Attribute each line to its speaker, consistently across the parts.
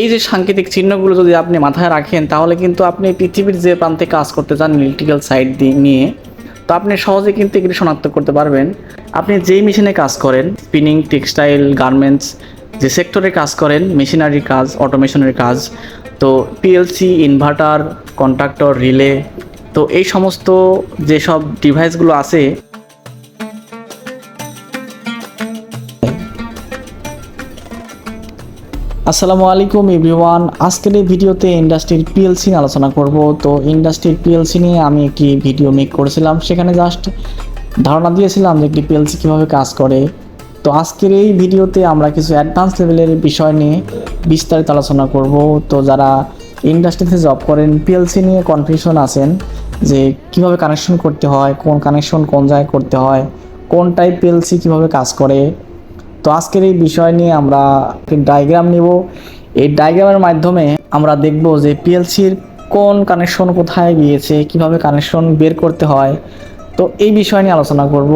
Speaker 1: এই যে সাংকেতিক চিহ্নগুলো যদি আপনি মাথায় রাখেন, তাহলে কিন্তু আপনি পৃথিবীর যে প্রান্তে কাজ করতে চান, ইলেকট্রিক্যাল সাইড দিয়ে নিয়ে, তো আপনি সহজে কিন্তু এগুলি শনাক্ত করতে পারবেন। আপনি যেই মেশিনে কাজ করেন, স্পিনিং, টেক্সটাইল, গার্মেন্টস, যে সেক্টরে কাজ করেন, মেশিনারি কাজ, অটোমেশনের কাজ, তো পিএলসি ইনভার্টার কন্ট্রাক্টর রিলে তো এই সমস্ত যেসব ডিভাইসগুলো আছে আসসালামু আলাইকুম এভরিওয়ান। আজকের এই ভিডিওতে ইন্ডাস্ট্রির পিএলসি নিয়ে আলোচনা করব। তো ইন্ডাস্ট্রির পিএলসি নিয়ে আমি একটি ভিডিও মেক করেছিলাম। সেখানে জাস্ট ধারণা দিয়েছিলাম যে একটি পিএলসি কীভাবে কাজ করে। তো আজকের এই ভিডিওতে আমরা কিছু অ্যাডভান্স লেভেলের বিষয় নিয়ে বিস্তারিত আলোচনা করব। তো যারা ইন্ডাস্ট্রিতে জব করেন, পিএলসি নিয়ে কনফিউশন আছেন যে কীভাবে কানেকশন করতে হয়, কোন কানেকশন কোন জায়গায় করতে হয়, কোন টাইপ পিএলসি কীভাবে কাজ করে তো আজকের এই বিষয় নিয়ে আমরা একটি ডায়াগ্রাম নিব। এই ডায়াগ্রামের মাধ্যমে আমরা দেখব যে পিএলসির কোন কানেকশন কোথায় গিয়েছে, কীভাবে কানেকশন বের করতে হয়। তো এই বিষয় নিয়ে আলোচনা করব।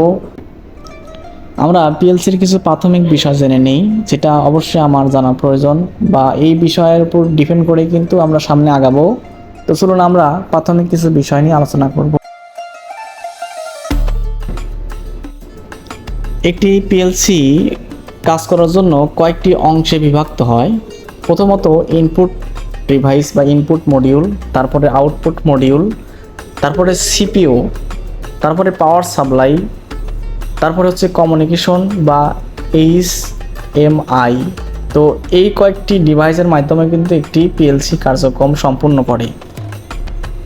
Speaker 1: আমরা পিএলসির কিছু প্রাথমিক বিষয় জেনে নেই, যেটা অবশ্যই আমার জানা প্রয়োজন বা এই বিষয়ের উপর ডিপেন্ড করে কিন্তু আমরা সামনে আগাবো। তো চলুন আমরা প্রাথমিক কিছু বিষয় নিয়ে আলোচনা করব। একটি পিএলসি কাজ করার জন্য কয়েকটি অংশে বিভক্ত হয়। প্রথমত ইনপুট ডিভাইস বা ইনপুট মডিউল তারপরে আউটপুট মডিউল তারপরে সিপিও তারপরে পাওয়ার সাপ্লাই তারপরে হচ্ছে কমিউনিকেশন বা এইচ এম আই তো এই কয়েকটি ডিভাইসের মাধ্যমে কিন্তু একটি পিএলসি কার্যক্রম সম্পূর্ণ করে।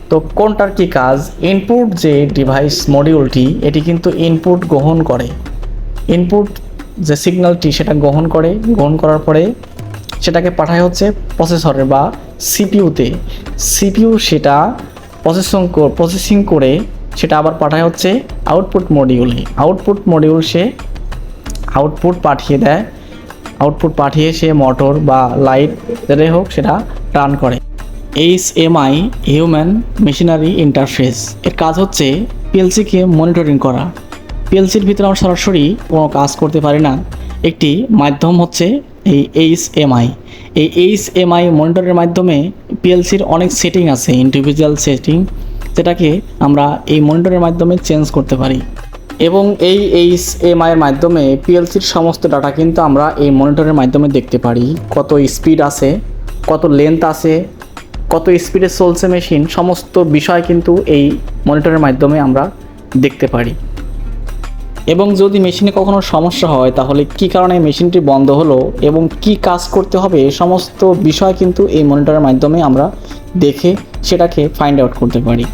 Speaker 1: তো কোনটার কি কাজ? ইনপুট যে ডিভাইস মডিউলটি এটি কিন্তু ইনপুট গ্রহণ করে। ইনপুট যে সিগন্যালটি সেটা গ্রহণ করে, গ্রহণ করার পরে সেটাকে পাঠায় হচ্ছে প্রসেসরে বা সিপিইউতে সিপিইউ সেটা প্রসেসিং প্রসেসিং করে সেটা আবার পাঠায় হচ্ছে আউটপুট মডিউলে আউটপুট মডিউল সে আউটপুট পাঠিয়ে দেয়। আউটপুট পাঠিয়ে সে মোটর বা লাইট যেটাই হোক সেটা রান করে। H M I human machinery interface এর কাজ হচ্ছে পিএলসিকে মনিটরিং করা। পিএলসির ভিতরে আমরা সরাসরি কোনো কাজ করতে পারি না। একটি মাধ্যম হচ্ছে এই এইচ এম আই। এই এইচ এম আই মনিটরের মাধ্যমে পিএলসির অনেক সেটিং আছে ইন্ডিভিজুয়াল সেটিং যেটাকে আমরা এই মনিটরের মাধ্যমে চেঞ্জ করতে পারি। এবং এই এইচ এম আইয়ের মাধ্যমে পিএলসির সমস্ত ডাটা কিন্তু আমরা এই মনিটরের মাধ্যমে দেখতে পারি। কত স্পিড আছে, কত লেন্থ আছে, কত স্পিডে চলছে মেশিন সমস্ত বিষয় কিন্তু এই মনিটরের মাধ্যমে আমরা দেখতে পারি। এবং যদি মেশিনে কখনো সমস্যা হয়, তাহলে কি কারণে মেশিনটি বন্ধ হলো এবং কি কাজ করতে হবে সমস্ত বিষয় কিন্তু এই মনিটরের মাধ্যমে আমরা দেখে সেটাকে ফাইন্ড আউট করতে পারি।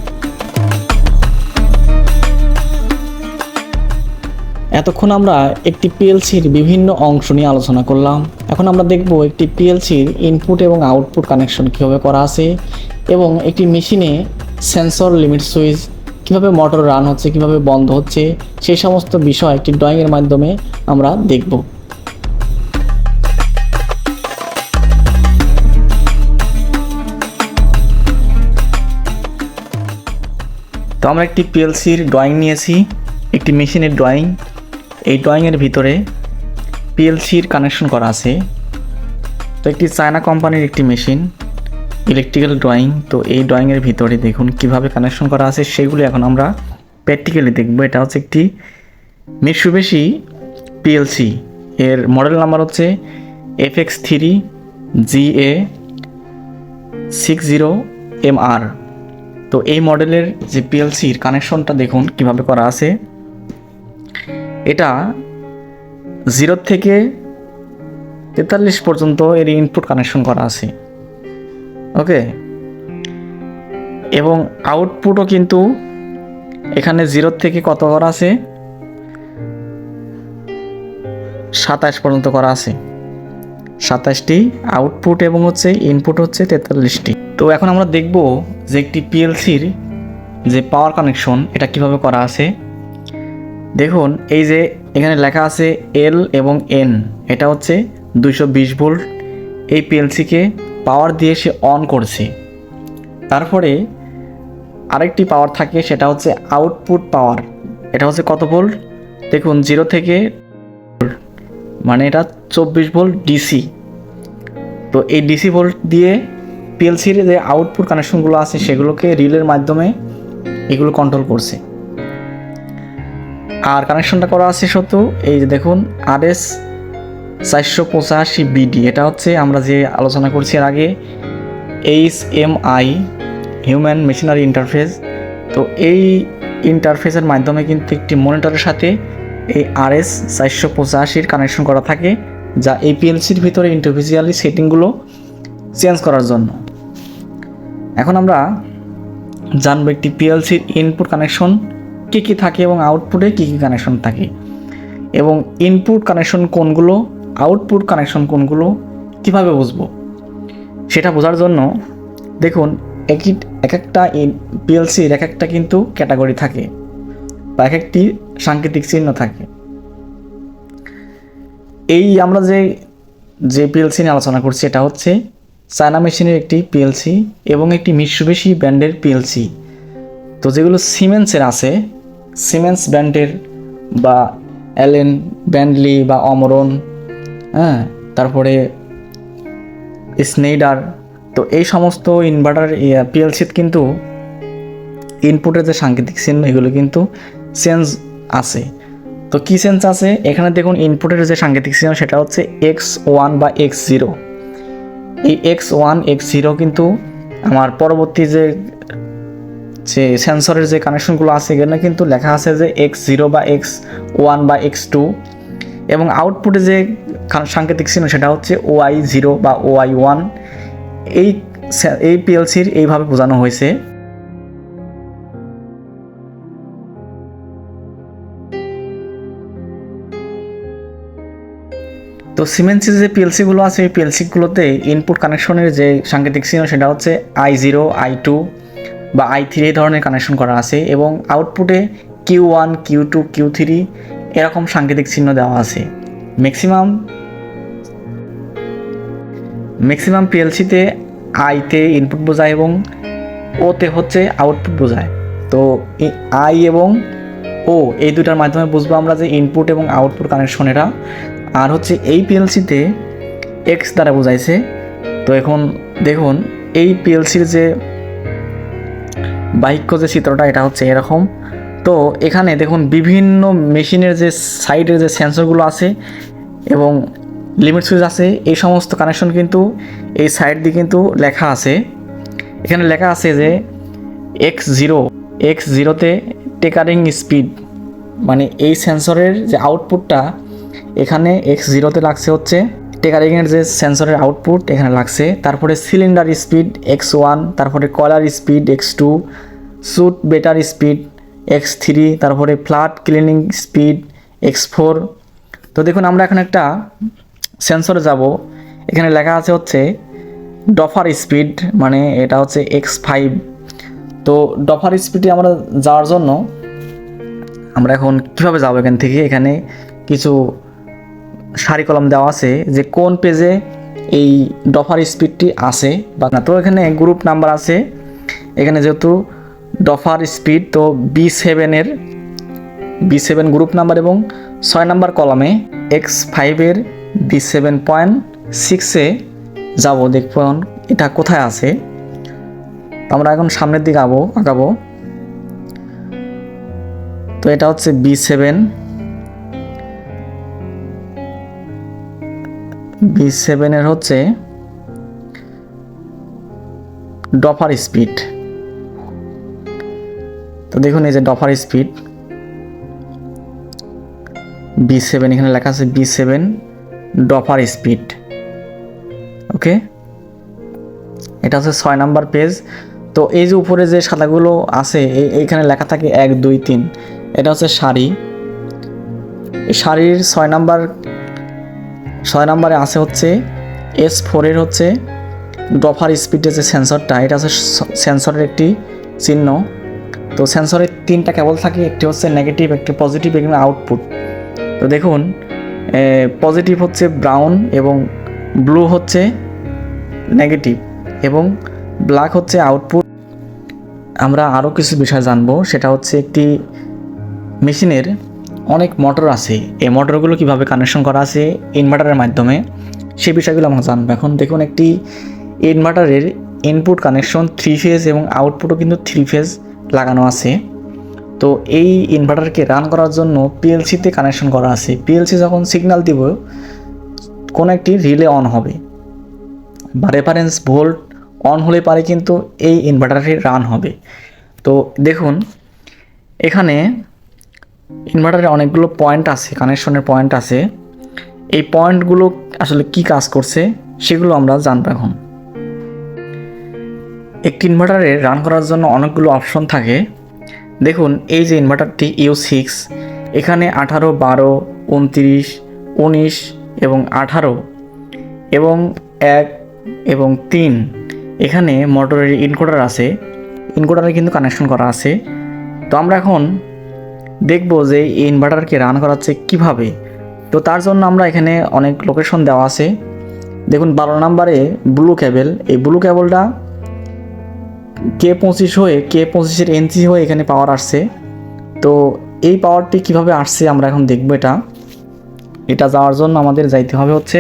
Speaker 1: এতক্ষণ আমরা একটি পিএলসির বিভিন্ন অংশ নিয়ে আলোচনা করলাম। এখন আমরা দেখব একটি পিএলসির ইনপুট এবং আউটপুট কানেকশন কীভাবে করা আছে এবং একটি মেশিনে সেন্সর লিমিট সুইচ কীভাবে মোটর রান হচ্ছে, কীভাবে বন্ধ হচ্ছে সেই সমস্ত বিষয় একটি ড্রয়িংয়ের মাধ্যমে আমরা দেখব। তো আমরা একটি পিএলসির ড্রয়িং নিয়েছি, একটি মেশিনের ড্রয়িং এই ড্রয়িংয়ের ভিতরে পিএলসির কানেকশন করা আছে। তো একটি চায়না কোম্পানির একটি মেশিন ইলেকট্রিক্যাল ড্রয়িং তো এই ড্রয়িংয়ের ভিতরে দেখুন কীভাবে কানেকশন করা আছে, সেগুলি এখন আমরা প্র্যাকটিক্যালি দেখব। এটা হচ্ছে একটি মিটসুবেশি পিএলসি এর মডেল নাম্বার হচ্ছে F X three G A six zero M R তো এই মডেলের যে পিএলসির কানেকশনটা দেখুন কীভাবে করা আছে। এটা জিরো থেকে তেতাল্লিশ পর্যন্ত এর ইনপুট কানেকশন করা আছে। ওকে? এবং আউটপুটও কিন্তু এখানে জিরো থেকে কত করা আছে? সাতাশ পর্যন্ত করা আছে। সাতাশটি আউটপুট এবং হচ্ছে ইনপুট হচ্ছে তেতাল্লিশটি। তো এখন আমরা দেখব যে একটি পিএলসির যে পাওয়ার কানেকশন এটা কীভাবে করা আছে। দেখুন, এই যে এখানে লেখা আছে এল এবং এন এটা হচ্ছে দুইশো বিশ ভোল্ট। এই পিএলসিকে পাওয়ার দিয়ে সে অন করছে। তারপরে আরেকটি পাওয়ার থাকে, সেটা হচ্ছে আউটপুট পাওয়ার এটা হচ্ছে কত ভোল্ট দেখুন জিরো থেকে মানে এটা চব্বিশ ভোল্ট ডিসি তো এই ডিসি ভোল্ট দিয়ে পিএলসির যে আউটপুট কানেকশনগুলো আছে, সেগুলোকে রিলের মাধ্যমে এগুলো কন্ট্রোল করছে। আর কানেকশনটা করা আছে সত্য এই যে দেখুন আর এস চারশো পঁচাশি বিডি এটা হচ্ছে আমরা যে আলোচনা করছি এর আগে H M I human machinery interface তো এই ইন্টারফেসের মাধ্যমে কিন্তু একটি মনিটরের সাথে এই আর এস চারশো পঁচাশির কানেকশন করা থাকে, যা এই পিএলসির ভিতরে ইন্ডিভিজুয়ালি সেটিংগুলো চেঞ্জ করার জন্য। এখন আমরা জানব একটি পিএলসির ইনপুট কানেকশন কী কী থাকে এবং আউটপুটে কী কী কানেকশন থাকে। এবং ইনপুট কানেকশন কোনগুলো আউটপুট কানেকশন কোনগুলো কীভাবে বুঝব? সেটা বোঝার জন্য দেখুন, একই এক একটা পিএলসির এক একটা কিন্তু ক্যাটাগরি থাকে বা এক একটি সাংকেতিক চিহ্ন থাকে। এই আমরা যে যে পিএলসি নিয়ে আলোচনা করছি, এটা হচ্ছে চায়না মেশিনের একটি পিএলসি এবং একটি মিশ্রবেশী ব্র্যান্ডের পিএলসি তো যেগুলো সিমেন্সের আছে সিমেন্স ব্র্যান্ডের বা অ্যালেন ব্যান্ডলি বা অমরন হ্যাঁ তারপরে স্নেইডার, তো এই সমস্ত ইনভার্টার পিএলসিতে কিন্তু ইনপুটের যে সাংকেতিক চিহ্ন, এগুলো কিন্তু চেঞ্জ আছে। তো কী চেঞ্জ আছে? এখানে দেখুন ইনপুটের যে সাংকেতিক চিহ্ন, সেটা হচ্ছে এক্স ওয়ান বা এক্স জিরো এই এক্স ওয়ান এক্স জিরো কিন্তু আমার পরবর্তী যে যে সেন্সরের যে কানেকশনগুলো আছে, এখানে কিন্তু লেখা আছে যে এক্স জিরো বা এক্স ওয়ান বা এক্স টু এবং আউটপুটে যে সাংকেতিক চিহ্ন সেটা হচ্ছে ওআই জিরো বা ওআই ওয়ান এই এই পিএলসির এইভাবে বোঝানো হয়েছে। তো সিমেন্সের যে পিএলসিগুলো আছে, এই পিএলসিগুলোতে ইনপুট কানেকশনের যে সাংকেতিক চিহ্ন সেটা হচ্ছে আই জিরো আই টু বা আই থ্রি এই ধরনের কানেকশন করা আছে এবং আউটপুটে Q one Q two Q three এরকম সাংকেতিক চিহ্ন দেওয়া আছে। ম্যাক্সিমাম ম্যাক্সিমাম পিএলসিতে আইতে ইনপুট বোঝায় এবং ওতে হচ্ছে আউটপুট বোঝায়। তো আই এবং ও এই দুটার মাধ্যমে বুঝব আমরা যে ইনপুট এবং আউটপুট কানেকশন এটা। আর হচ্ছে এই পিএলসিতে এক্স দ্বারা বোঝাইছে। তো এখন দেখুন, এই পিএলসির যে বাহিক্য যে চিত্রটা, এটা হচ্ছে এরকম। তো এখানে দেখুন, বিভিন্ন মেশিনের যে সাইডের যে সেন্সরগুলো আছে এবং লিমিট সুইচ আছে, এই সমস্ত কানেকশন কিন্তু এই সাইড দিয়ে কিন্তু লেখা আছে। এখানে লেখা আছে যে এক্স জিরো এক্স জিরোতে টেকারিং স্পিড মানে এই সেন্সরের যে আউটপুটটা এখানে এক্স জিরোতে লাগছে হচ্ছে টেকারিংয়ের যে সেন্সরের আউটপুট এখানে লাগছে, তারপরে সিলিন্ডার স্পিড এক্স ওয়ান তারপরে collar speed X two suit beater speed X three তারপরে flat cleaning speed X four তো দেখুন, আমরা এখন একটা সেন্সরে যাব। এখানে লেখা আছে হচ্ছে ডফার স্পিড মানে এটা হচ্ছে এক্স ফাইভ। তো ডফার স্পিডে আমরা যাওয়ার জন্য আমরা এখন কীভাবে যাব এখান থেকে? এখানে কিছু সারি কলম দেওয়া আছে যে কোন পেজে এই ডফার স্পিডটি আছে বা না। তো এখানে গ্রুপ নাম্বার আছে। এখানে যেহেতু ডফার স্পিড, তো বি সেভেনের বি সেভেন গ্রুপ নাম্বার এবং ছয় নাম্বার কলমে এক্স ফাইভের বি সেভেন পয়েন্ট সিক্সে যাব, দেখব এটা কোথায় আছে। আমরা এখন সামনের দিকে আবো, আগাবো। তো এটা হচ্ছে বি সেভেন। বি সেভেনের হচ্ছে ডফার স্পিড। তো দেখুন এই যে ডফার স্পিড। বি সেভেন, এখানে লেখা আছে B seven. Doffer speed. Okay? এটা হচ্ছে ছয় নাম্বার পেজ। তো এই যে উপরে যে সাদাগুলো আছে এইখানে লেখা থাকে এক, দুই, তিন। এটা হচ্ছে শাড়ি। শাড়ির ছয় নাম্বার, ছয় নাম্বারে আছে হচ্ছে এস ফোরের হচ্ছে ডফার স্পিডের যে সেন্সরটা, এটা হচ্ছে সেন্সরের একটি চিহ্ন। তো সেন্সরের তিনটা কেবল থাকে, একটি হচ্ছে নেগেটিভ, একটি পজিটিভ এবং আউটপুট। তো দেখুন পজিটিভ হচ্ছে ব্রাউন এবং ব্লু হচ্ছে নেগেটিভ এবং ব্ল্যাক হচ্ছে আউটপুট আমরা আরও কিছু বিষয় জানব, সেটা হচ্ছে একটি মেশিনের অনেক মোটর আছে। এই মোটরগুলো কীভাবে কানেকশন করা আছে ইনভার্টারের মাধ্যমে, সেই বিষয়গুলো আমরা জানব। এখন দেখুন, একটি ইনভার্টারের ইনপুট কানেকশন থ্রি ফেজ এবং আউটপুটও কিন্তু থ্রি ফেজ লাগানো আছে। তো এই ইনভার্টারকে রান করার জন্য পিএলসিতে কানেকশন করা আছে। পিএলসি যখন সিগন্যাল দিব, কোনো একটি রিলে অন হবে। বা রেফারেন্স ভোল্ট অন হলে পারে কিন্তু এই ইনভার্টারটি রান হবে। তো দেখুন, এখানে ইনভার্টারে অনেকগুলো পয়েন্ট আছে কানেকশনের পয়েন্ট আছে। এই পয়েন্টগুলো আসলে কি কাজ করছে, সেগুলো আমরা জানব এখন। একটি ইনভার্টারে রান করার জন্য অনেকগুলো অপশন থাকে। দেখুন, এই যে ইনভার্টারটি ইউ সিক্স এখানে আঠারো, বারো, উনত্রিশ, উনিশ এবং আঠারো এবং এক এবং তিন। এখানে মোটরের ইনকোডার আছে। ইনকোডারে কিন্তু কানেকশন করা আছে। তো আমরা এখন দেখব যে এই ইনভার্টারকে রান করাচ্ছে কীভাবে। তো তার জন্য আমরা এখানে অনেক লোকেশন দেওয়া আছে। দেখুন, বারো নম্বরে ব্লু কেবল এই ব্লু কেবলটা কে পঁচিশ হয়ে কে পঁচিশের এনসি হয়ে এখানে পাওয়ার আসছে। তো এই পাওয়ারটি কীভাবে আসছে আমরা এখন দেখব এটা। এটা যাওয়ার জন্য আমাদের যাইতে হবে হচ্ছে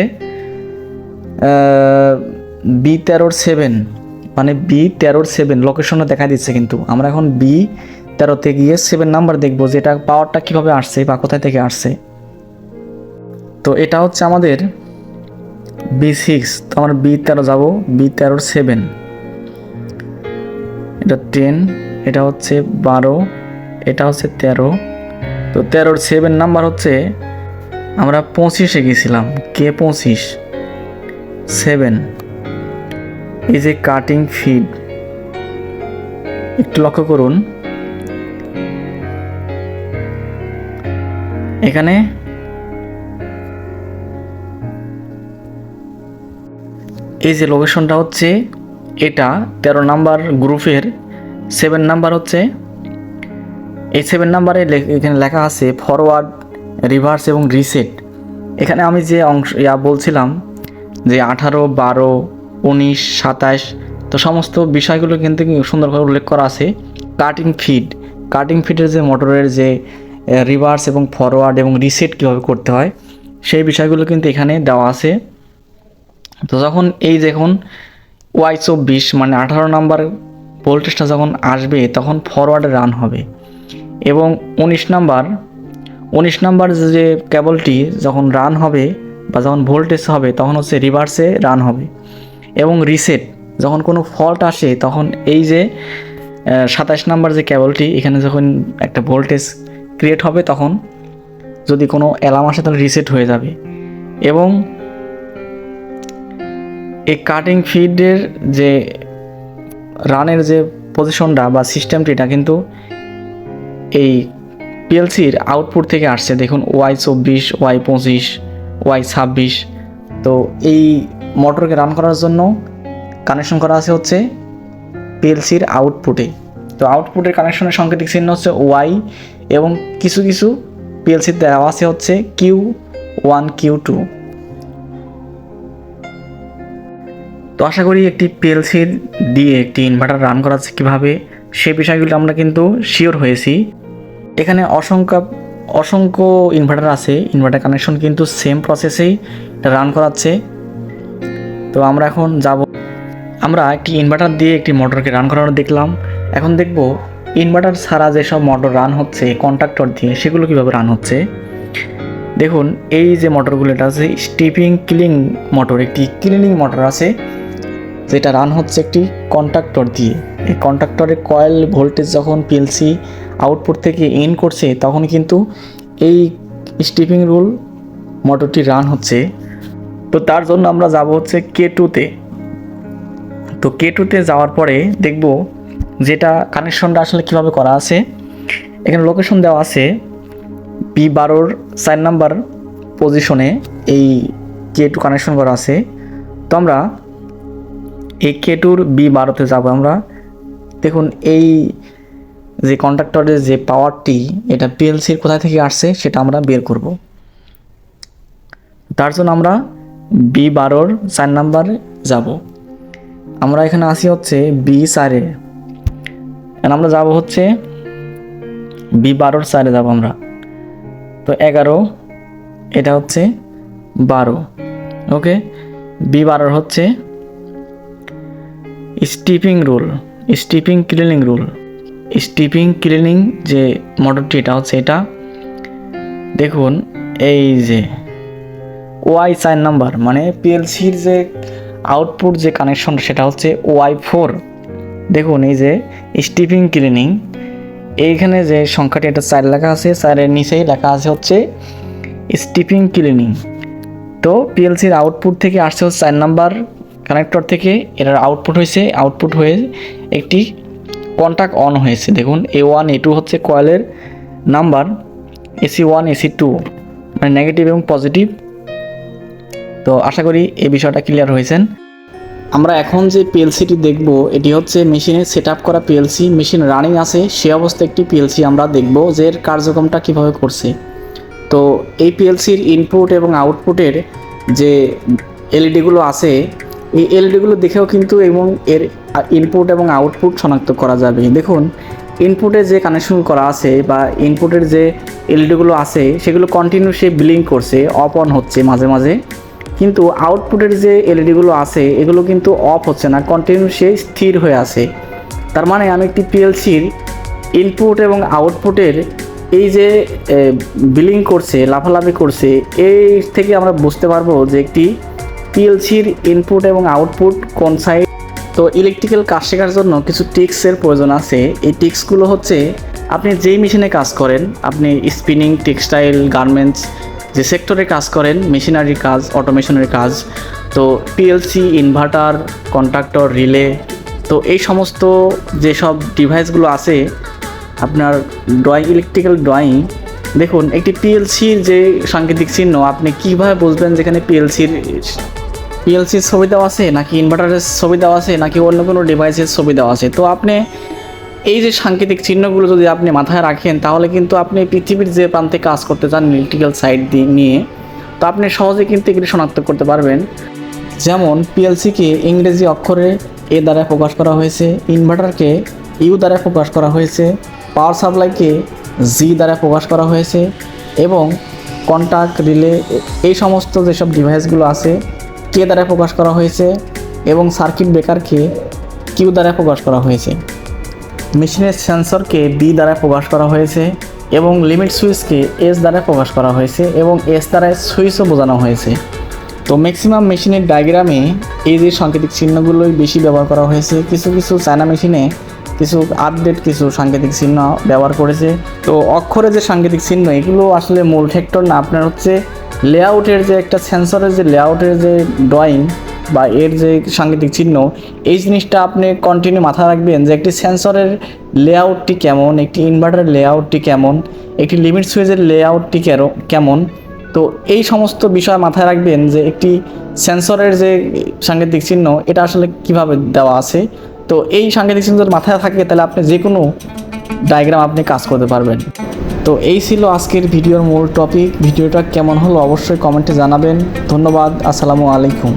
Speaker 1: বি তেরোর সেভেন মানে বি তেরোর সেভেন লোকেশনে দেখা দিচ্ছে কিন্তু। আমরা এখন বি তেরোতে গিয়ে সেভেন নাম্বার দেখব যে এটা পাওয়ারটা কীভাবে আসছে বা কোথায় থেকে আসছে। তো এটা হচ্ছে আমাদের বি সিক্স তো আমরা বি তেরো যাব বি তেরোর সেভেন এটা টেন এটা হচ্ছে বারো, এটা হচ্ছে তেরো। তো তেরোর সেভেন নাম্বার হচ্ছে, আমরা পঁচিশে গেছিলাম। কে পঁচিশ? সেভেন এই যে কাটিং ফিড একটু লক্ষ্য করুন। এখানে এই যে লোকেশনটা হচ্ছে এটা তেরো নাম্বার গ্রুপের সেভেন নাম্বার হচ্ছে, এই সেভেন নাম্বারে এখানে লেখা আছে ফরওয়ার্ড রিভার্স এবং রিসেট এখানে আমি যে অংশ, ইয়া বলছিলাম যে আঠারো, বারো, উনিশ, সাতাশ, তো সমস্ত বিষয়গুলো কিন্তু সুন্দরভাবে উল্লেখ করা আছে। কাটিং ফিড কাটিং ফিডের যে মোটরের যে রিভার্স এবং ফরওয়ার্ড এবং রিসেট কীভাবে করতে হয়, সেই বিষয়গুলো কিন্তু এখানে দেওয়া আছে। তো যখন এই দেখুন ওয়াই চব্বিশ মানে আঠারো নাম্বার ভোল্টেজটা যখন আসবে, তখন ফরওয়ার্ডে রান হবে। এবং উনিশ নাম্বার উনিশ নাম্বার যে কেবলটি যখন রান হবে বা যখন ভোল্টেজ হবে, তখন হচ্ছে রিভার্সে রান হবে। এবং রিসেট যখন কোনো ফল্ট আসে, তখন এই যে সাতাশ নাম্বার যে কেবলটি এখানে যখন একটা ভোল্টেজ ক্রিয়েট হবে, তখন যদি কোনো অ্যালার্ম আসে, তাহলে রিসেট হয়ে যাবে। এবং এই কাটিং ফিডের যে রানের যে পজিশনটা বা সিস্টেমটি এটা কিন্তু এই পিএলসির আউটপুট থেকে আসছে। দেখুন ওয়াই চব্বিশ ওয়াই পঁচিশ ওয়াই ছাব্বিশ। তো এই মোটরকে রান করার জন্য কানেকশন করা আছে হচ্ছে পিএলসির আউটপুটে তো আউটপুটের কানেকশনের সাংকেতিক চিহ্ন হচ্ছে ওয়াই এবং কিছু কিছু পিএলসির দেওয়া আছে হচ্ছে কিউ ওয়ান কিউ টু তো আশা করি একটি পিএলসির দিয়ে একটি ইনভার্টার রান করাচ্ছে কীভাবে, সে বিষয়গুলো আমরা কিন্তু শিওর হয়েছি। এখানে অসংখ্য অসংখ্য ইনভার্টার আছে। ইনভার্টার কানেকশন কিন্তু সেম প্রসেসেই রান করাচ্ছে। তো আমরা এখন যাব। আমরা একটি ইনভার্টার দিয়ে একটি মোটরকে রান করানো দেখলাম। এখন দেখব ইনভার্টার ছাড়া যেসব মোটর রান হচ্ছে কন্ট্রাক্টর দিয়ে, সেগুলো কীভাবে রান হচ্ছে? দেখুন, এই যে মোটরগুলো এটা আছে স্টিপিং ক্লিং মোটর একটি ক্লিনিং মোটর আছে। যেটা রান হচ্ছে একটি কন্ট্রাক্টর দিয়ে। এই কন্ট্রাক্টরের কয়েল ভোল্টেজ যখন পিএলসি আউটপুট থেকে ইন করছে, তখন কিন্তু এই স্টিপিং রুল মোটরটি রান হচ্ছে। তো তার জন্য আমরা যাব হচ্ছে কে টুতে তো। কে টুতে যাওয়ার পরে দেখব যেটা কানেকশনটা আসলে কীভাবে করা আছে। এখানে লোকেশন দেওয়া আছে পি বারোর চার নাম্বার পজিশনে এই কে টু কানেকশন করা আছে। তো আমরা এই কে টুর বি বারোতে যাব আমরা। দেখুন, এই যে কন্ট্রাক্টরের যে পাওয়ারটি এটা পিএলসির কোথা থেকে আসছে, সেটা আমরা বের করব। তার জন্য আমরা বি বারোর চার নাম্বারে যাব। আমরা এখানে আসি হচ্ছে বি চারে আমরা যাব হচ্ছে বি বারোর চারে যাব আমরা। তো এগারো, এটা হচ্ছে বারো। ওকে বি বারোর হচ্ছে stripping roll stripping cleaning roll stripping cleaning যে মোটরটি এটা হচ্ছে এটা। দেখুন, এই যে ওয়াই চার নাম্বার মানে পিএলসির যে আউটপুট যে কানেকশন সেটা হচ্ছে ওয়াই ফোর দেখুন, এই যে স্টিপিং ক্লিনিং এইখানে যে সংখ্যাটি, এটা চার লেখা আছে চারের নিচেই লেখা আছে হচ্ছে স্টিপিং ক্লিনিং তো পিএলসির আউটপুট থেকে আসছে হচ্ছে চার নাম্বার কানেক্টর থেকে এটার আউটপুট হয়েছে আউটপুট হয়ে একটি কন্ট্যাক্ট অন হয়েছে। দেখুন এ ওয়ান এ টু হচ্ছে কয়েলের number A C one A C negative এবং পজিটিভ তো আশা করি এই বিষয়টা ক্লিয়ার হয়েছেন। আমরা এখন যে পিএলসিটি দেখব, এটি হচ্ছে মেশিনে সেট আপ করা পিএলসি মেশিন রানিং আছে, সে অবস্থায় একটি পিএলসি আমরা দেখব যে এর কার্যক্রমটা কীভাবে করছে। তো এই পিএলসির ইনপুট এবং আউটপুটের যে এলইডিগুলো আছে এই এলইডিগুলো দেখেও কিন্তু এবং এর ইনপুট এবং আউটপুট শনাক্ত করা যাবে। দেখুন ইনপুটে যে কানেকশন করা আছে বা ইনপুটের যে এলইডিগুলো আছে, সেগুলো কন্টিনিউ সে ব্লিঙ্ক করছে অফ অন হচ্ছে মাঝে মাঝে। কিন্তু আউটপুটের যে এলইডিগুলো আছে, এগুলো কিন্তু অফ হচ্ছে না কন্টিনিউ সে স্থির হয়ে আছে। তার মানে আমি একটি পিএলসির ইনপুট এবং আউটপুটের এই যে বিলিং করছে, লাফালাফি করছে এই থেকে আমরা বুঝতে পারব যে একটি পিএলসির ইনপুট এবং আউটপুট কোন সাইড তো ইলেকট্রিক্যাল কাজ শেখার জন্য কিছু টিক্সের প্রয়োজন আছে। এই টিক্সগুলো হচ্ছে, আপনি যেই মেশিনে কাজ করেন, আপনি স্পিনিং টেক্সটাইল গার্মেন্টস যে সেক্টরে কাজ করেন মেশিনারির কাজ অটোমেশনের কাজ, তো পিএলসি ইনভার্টার কন্ট্রাক্টর রিলে তো এই সমস্ত যেসব ডিভাইসগুলো আছে, আপনার ড্রয়িং ইলেকট্রিক্যাল ড্রয়িং দেখুন, একটি পিএলসির যে সাংকেতিক চিহ্ন, আপনি কীভাবে বুঝবেন যেখানে পিএলসির পিএলসির ছবি দেওয়া আছে, নাকি ইনভার্টারের ছবি দেওয়া আছে, নাকি অন্য কোনো ডিভাইসের ছবি দেওয়া আছে? তো আপনি এই যে সাংকেতিক চিহ্নগুলো যদি আপনি মাথায় রাখেন, তাহলে কিন্তু আপনি পৃথিবীর যে প্রান্তে কাজ করতে চান ইলেকট্রিক্যাল সাইড দিয়ে নিয়ে, তো আপনি সহজে কিন্তু এগুলি শনাক্ত করতে পারবেন। যেমন পিএলসিকে ইংরেজি অক্ষরে এ দ্বারা প্রকাশ করা হয়েছে ইনভার্টারকে ইউ দ্বারা প্রকাশ করা হয়েছে পাওয়ার সাপ্লাইকে জি দ্বারা প্রকাশ করা হয়েছে, এবং কন্ট্যাক্ট রিলে এই সমস্ত যেসব ডিভাইসগুলো আছে কে দ্বারা প্রকাশ করা হয়েছে এবং সার্কিট ব্রেকারকে কিউ দ্বারা প্রকাশ করা হয়েছে। মেশিনের সেন্সরকে বি দ্বারা প্রকাশ করা হয়েছে এবং লিমিট সুইচকে এস দ্বারা প্রকাশ করা হয়েছে এবং এস দ্বারা সুইচও বোঝানো হয়েছে। তো ম্যাক্সিমাম মেশিনের ডায়াগ্রামে এই যে সাংকেতিক চিহ্নগুলোই বেশি ব্যবহার করা হয়েছে, কিছু কিছু চায়না মেশিনে কিছু আপডেট কিছু সাংকেতিক চিহ্ন ব্যবহার করেছে। তো অক্ষরে যে সাংকেতিক চিহ্ন, এগুলো আসলে মূল ফ্যাক্টর না, আপনার হচ্ছে লেআউটের যে একটা সেন্সরের যে লেআউটের যে ড্রয়িং বা এর যে সাংকেতিক চিহ্ন, এই জিনিসটা আপনি কন্টিনিউ মাথায় রাখবেন যে একটি সেন্সরের লেআউটটি কেমন, একটি ইনভার্টারের লেআউটটি কেমন, একটি লিমিট সুইচের লেআউটটি কেমন। তো এই সমস্ত বিষয় মাথায় রাখবেন যে একটি সেন্সরের যে সাংকেতিক চিহ্ন, এটা আসলে কীভাবে দেওয়া আছে। তো এই সাংকেতিক চিহ্ন মাথায় থাকে, তাহলে আপনি যে কোনো ডায়াগ্রাম আপনি কাজ করতে পারবেন। তো এই ছিল আজকের ভিডিওর মূল টপিক ভিডিওটা কেমন হলো অবশ্যই কমেন্টে জানাবেন। ধন্যবাদ। আসসালামু আলাইকুম।